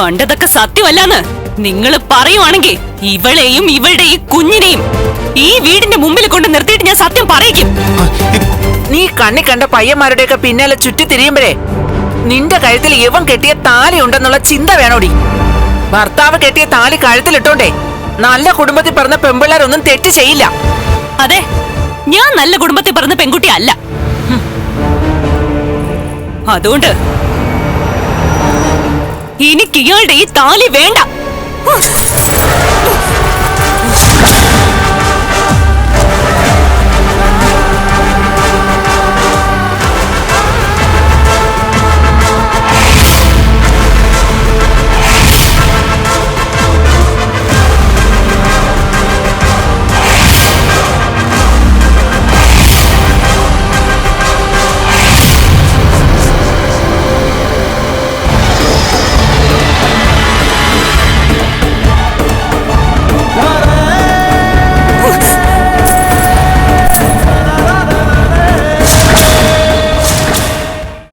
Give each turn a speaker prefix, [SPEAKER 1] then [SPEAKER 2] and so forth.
[SPEAKER 1] കണ്ടതൊക്കെ സത്യമല്ലാന്ന്. നിങ്ങൾ പറയുവാണെങ്കിൽ ഇവളെയും ഇവളുടെ ഈ കുഞ്ഞിനെയും ഈ വീടിന്റെ മുമ്പിൽ കൊണ്ട് നിർത്തിയിട്ട് ഞാൻ സത്യം പറയിക്കും.
[SPEAKER 2] നീ കണ്ണി കണ്ട പയ്യന്മാരുടെയൊക്കെ പിന്നാലെ ചുറ്റി തിരിയുമ്പോഴേ നിന്റെ കഴുത്തിൽ ഇവൻ കെട്ടിയ താലി ഉണ്ടെന്നുള്ള ചിന്ത വേണോടി. ഭർത്താവ് കെട്ടിയ താലി കഴുത്തിലിട്ടോണ്ടേ നല്ല കുടുംബത്തിൽ പറഞ്ഞ പെമ്പിള്ളേരൊന്നും തെറ്റ് ചെയ്യില്ല.
[SPEAKER 1] അതെ ഞാൻ നല്ല കുടുംബത്തിൽ പറഞ്ഞ പെൺകുട്ടി അല്ല അതുകൊണ്ട് എനിക്ക് ഇയാളുടെ ഈ താലി വേണ്ട.